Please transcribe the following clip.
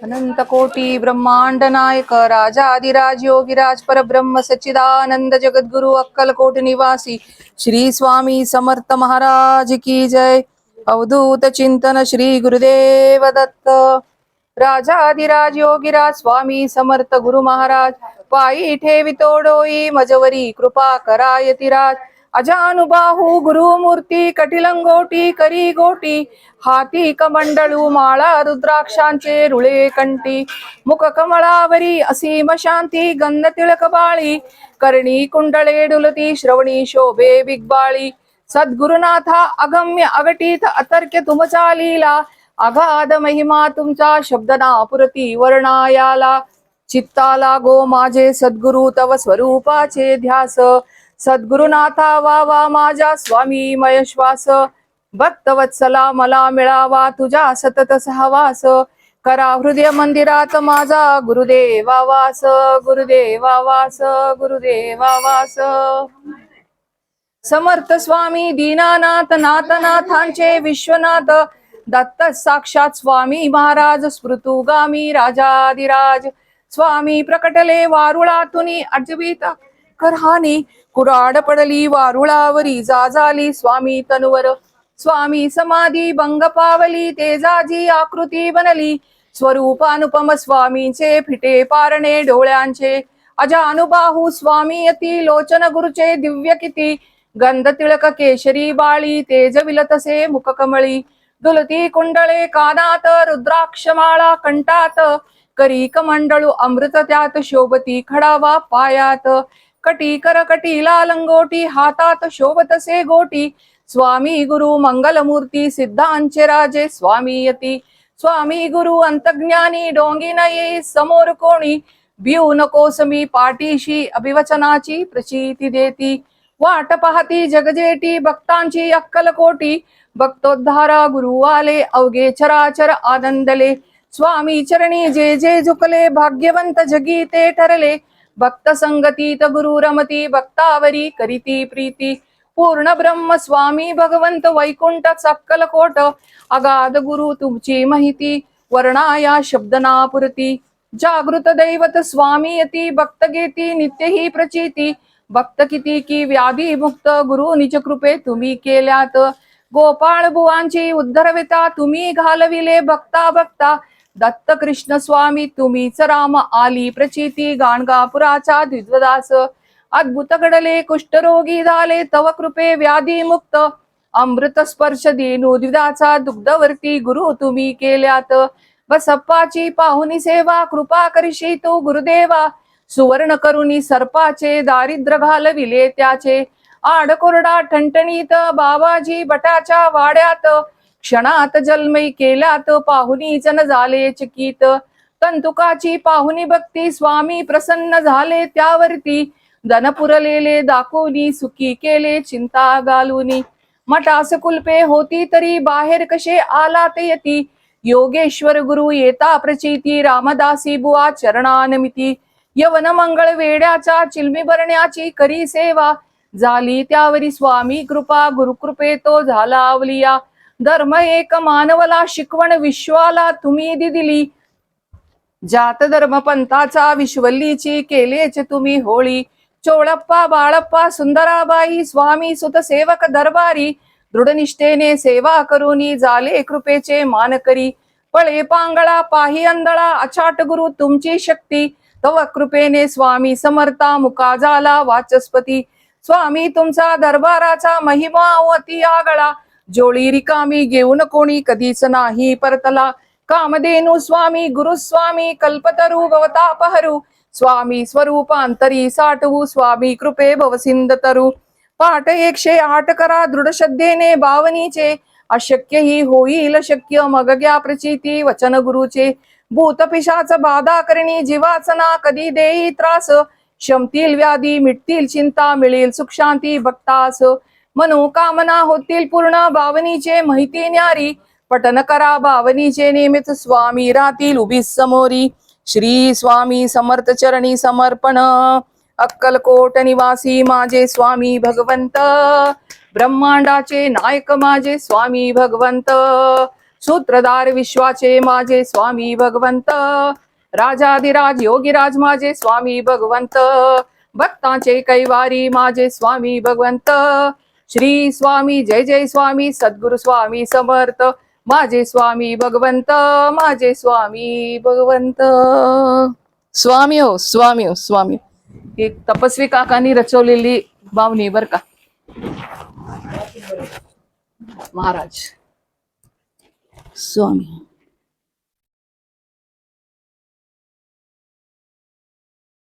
अनंत कोटी ब्रह्मांड नायक राजा राजाधिराज योगीराज परब्रह्म सच्चिदानंद जगद्गुरु अक्कलकोट निवासी श्री स्वामी समर्थ महाराज की जय। अवधूत चिंतन श्री गुरुदेव दत्त। राजा आदिराज योगीराज स्वामी समर्थ गुरु महाराज पायी ठेवी तोडोई मजवरी कृपा करायतिराज अजानुबाहू गुरुमूर्ती कटिलंगोटी करी गोटी हाती कमंडळू माळा रुद्राक्षांचे रुळे कंटी मुख कमळावरी असीम शांती गंध तिळक बाळी करणी कुंडळे डुलती श्रवणी शोभे बिगबाळी सद्गुरुनाथा अगम्य अगटीत अतर्क्य तुमचा लीला अगाध महिमा तुमचा शब्दना पुरती वर्णायाला चित्ताला गो माझे सद्गुरु तव स्वरूपाचे ध्यास सद्गुरुनाथा वा वा माझ्या स्वामी मयश्वास. भक्तवत्सला मला मिळावा तुझ्या सतत सहवास. करा हृदय मंदिरात माझा गुरुदेवा वास. गुरुदेवा वास गुरुदेवा वास. समर्थ स्वामी दीनानाथ नाथनाथांचे विश्वनाथ. दत्त साक्षात स्वामी महाराज स्मृतुगामी राजाधिराज. स्वामी प्रकटले वारुळातुनी अजवित करहानी कुराड पडली वारुळावरी जाजाली स्वामी तनुवर. स्वामी समाधी भंग पावली तेजाजी आकृती बनली. स्वरूपानुपम स्वामीचे फिटे पारणे डोळ्यांचे. अजानुबाहू स्वामी यती लोचन गुरुचे दिव्य किती. गंध तिळक केशरी बाळी तेज विलतसे मुख कमळी. कुंडळे कानात रुद्राक्षमाळा कंठात. करी कमंडळू अमृत त्यात शोभती खडावा पायात. कटी करकटीला लंगोटी हातात शोभतसे गोटी. स्वामी गुरु मंगलमूर्ती सिद्धांचे राजे स्वामी यती. स्वामी गुरु अंतज्ञानी डोंगी न येई समोर कोणी. भिऊ नकोस मी पाठीशी अभिवचनाची प्रचिती देती. वाट पाहती जगजेटी भक्तांची अक्कल कोटी. भक्तोद्धारा गुरु आले अवघे चराचर आनंदले. स्वामी चरणी जे जे झुकले भाग्यवंत जगी ते ठरले. भक्त संगतीत गुरु रमती भक्तावरी करीती प्रीती. पूर्ण ब्रह्म स्वामी भगवंत वैकुंठ सकल कोट अगाध गुरु तुमची माहिती वर्णाया शब्दनापुरती. जागृत दैवत स्वामी यती भक्त घेती नित्य ही प्रचिती. भक्त किती की व्याधी मुक्त गुरु निज कृपे तुम्ही केल्यात. गोपाळ बुवांची उद्धरविता तुम्ही घालविले भक्ता भक्ता. दत्त कृष्ण स्वामी तुम्हीच राम आली प्रचिती गाणगापुराचा द्विजदास. अद्भुत घडले कुष्ठरोगी झाले तव कृपे व्याधी मुक्त. अमृत स्पर्श देनु द्विदाचा दुग्धवर्ती गुरु तुम्ही केल्यात. बसप्पाची पाहुनी सेवा कृपा करीशी तू गुरुदेवा. सुवर्ण करुणी सर्पाचे दारिद्र घालविले त्याचे. आडकोरडा ठणठणीत बाबाजी बटाच्या वाड्यात. क्षणात जन्मई केल्यात पाहुनी जन झाले चकित. तंतुकाची पाहुनी भक्ती स्वामी प्रसन्न झाले त्यावरती. धन पुरलेले दाखवली सुखी केले चिंता घालुनी. मठास कुलपे होती तरी बाहेर कसे आला ते यती? योगेश्वर गुरु येता प्रचिती रामदासी बुवा चरणानमिती. यवन मंगळ वेड्याच्या चिलमी भरण्याची करी सेवा. झाली त्यावरी स्वामी कृपा गुरुकृपे तो झाला अवलिया. धर्म एक मानवला शिकवण विश्वाला तुम्ही दि- दिली. जात धर्म पंथाचा विश्वल्लीची केलेच तुम्ही होळी. चोळप्पा बाळप्पा सुंदराबाई स्वामी सुत सेवक दरबारी. दृढनिष्ठेने सेवा करुनी झाले कृपेचे मानकरी. पळे पांगळा पाही अंधळा अचाट गुरु तुमची शक्ती. तव कृपेने स्वामी समर्था मुका झाला वाचस्पती. स्वामी तुमचा दरबाराचा महिमा अवती आगळा. जोळी रिकामी घेऊन कोणी कधीच नाही परतला कामधेनु स्वामी गुरुस्वामी कल्पतरू भवतापहरू स्वामी स्वरूपांतरी साठवू स्वामी कृपे भवसिंद तरू पाठ एकशे आठ करा दृढ श्रद्धेने भावनीचे अशक्य ही होईल शक्य मग घ्या प्रचिती वचन गुरुचे भूत पिशाच बाधा करणी जीवाचना कधी देई त्रास क्षमतील व्याधी मिटतील चिंता मिळेल सुखशांती भक्तास मनोकामना होतील पूर्ण भावनीचे माहिती न्यारी. पठन करा भावनीचे नियमित स्वामी राहतील उभी समोरी. श्री स्वामी समर्थ चरणी समर्पण. अक्कलकोट निवासी माझे स्वामी भगवंत. ब्रह्मांडाचे नायक माझे स्वामी भगवंत. सूत्रधार विश्वाचे माझे स्वामी भगवंत. राजाधिराज योगीराज माझे स्वामी भगवंत. भक्तांचे कैवारी माझे स्वामी भगवंत. श्री स्वामी जय जय स्वामी सद्गुरु स्वामी समर्थ. माझे स्वामी भगवंत माझे स्वामी भगवंत. स्वामी हो स्वामी हो स्वामी. ही तपस्वी काकांनी रचवलेली बावणी बर का. महाराज. स्वामी.